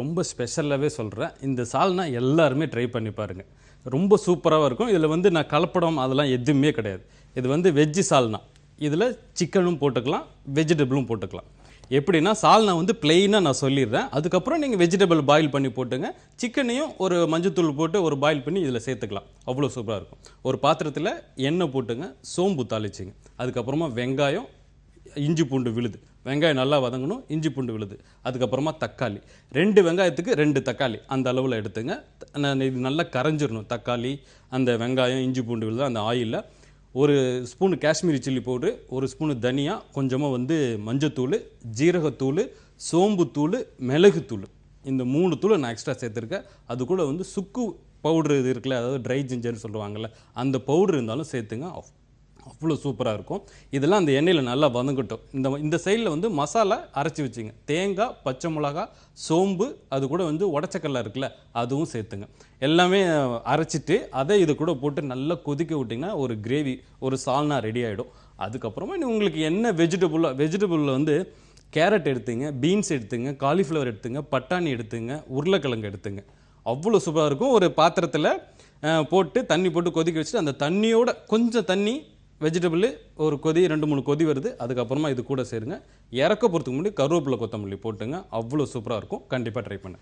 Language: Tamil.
ரொம்ப ஸ்பெஷலாகவே சொல்கிறேன் இந்த சால்னா எல்லாருமே ட்ரை பண்ணி பாருங்கள் ரொம்ப சூப்பராகவும் இருக்கும். இதில் வந்து நான் கலப்படம் அதெல்லாம் எதுவுமே கிடையாது. இது வந்து வெஜ்ஜு சால்னா. இதில் சிக்கனும் போட்டுக்கலாம் வெஜிடபிளும் போட்டுக்கலாம். எப்படின்னா சால்னா வந்து பிளெயினாக நான் சொல்லிடுறேன். அதுக்கப்புறம் நீங்கள் வெஜிடபிள் பாயில் பண்ணி போட்டுங்க. சிக்கனையும் ஒரு மஞ்சத்தூள் போட்டு ஒரு பாயில் பண்ணி இதில் சேர்த்துக்கலாம். அவ்வளோ சூப்பராக இருக்கும். ஒரு பாத்திரத்தில் எண்ணெய் போட்டுங்க சோம்பு தாளிச்சிங்க. அதுக்கப்புறமா வெங்காயம் இஞ்சி பூண்டு விழுது. வெங்காயம் நல்லா வதங்கணும் இஞ்சி பூண்டு விழுது. அதுக்கப்புறமா தக்காளி. ரெண்டு வெங்காயத்துக்கு ரெண்டு தக்காளி. அந்த அளவில் எடுத்துங்க. நான் இது நல்லா கரைஞ்சிடணும் தக்காளி அந்த வெங்காயம் இஞ்சி பூண்டு விழுது அந்த ஆயிலில். ஒரு ஸ்பூனு காஷ்மீரி சில்லி பவுட்ரு ஒரு ஸ்பூனு தனியா கொஞ்சமாக வந்து மஞ்சத்தூள் ஜீரகத்தூள் சோம்புத்தூள் மிளகுத்தூள். இந்த மூணு தூளை நான் எக்ஸ்ட்ரா சேர்த்துருக்கேன். அது கூட வந்து சுக்கு பவுட்ரு இது இருக்குல்ல அதாவது ட்ரை ஜிஞ்சர்னு சொல்லுவாங்கள்ல அந்த பவுட்ரு இருந்தாலும் சேர்த்துங்க. அவ்வளோ சூப்பராக இருக்கும். இதெல்லாம் அந்த எண்ணெயில் நல்லா வதங்கட்டும். இந்த இந்த சைடில் வந்து மசாலா அரைச்சி வச்சுங்க. தேங்காய் பச்சை மிளகா சோம்பு அது கூட வந்து உடச்சக்கல்ல இருக்குல்ல அதுவும் சேர்த்துங்க. எல்லாமே அரைச்சிட்டு அதை இது கூட போட்டு நல்லா கொதிக்க விட்டிங்கன்னா ஒரு கிரேவி ஒரு சால்னா ரெடி ஆகிடும் அதுக்கப்புறமா நீ உங்களுக்கு என்ன வெஜிடபுளாக வெஜிடபுளில் வந்து கேரட் எடுத்துங்க பீன்ஸ் எடுத்துங்க காலிஃப்ளவர் எடுத்துங்க பட்டாணி எடுத்துங்க உருளைக்கிழங்கு எடுத்துங்க. அவ்வளோ சூப்பராக இருக்கும். ஒரு பாத்திரத்தில் போட்டு தண்ணி போட்டு கொதிக்க வச்சுட்டு அந்த தண்ணியோட கொஞ்சம் தண்ணி வெஜிடபிள் ஒரு கொதி ரெண்டு மூணு கொதி வருது. அதுக்கப்புறமா இது கூட சேருங்க. இறக்க போகிறதுக்கு முன்னாடி கருவேப்பிலை கொத்தமல்லி போட்டுங்க. அவ்வளோ சூப்பராக இருக்கும். கண்டிப்பாக ட்ரை பண்ணு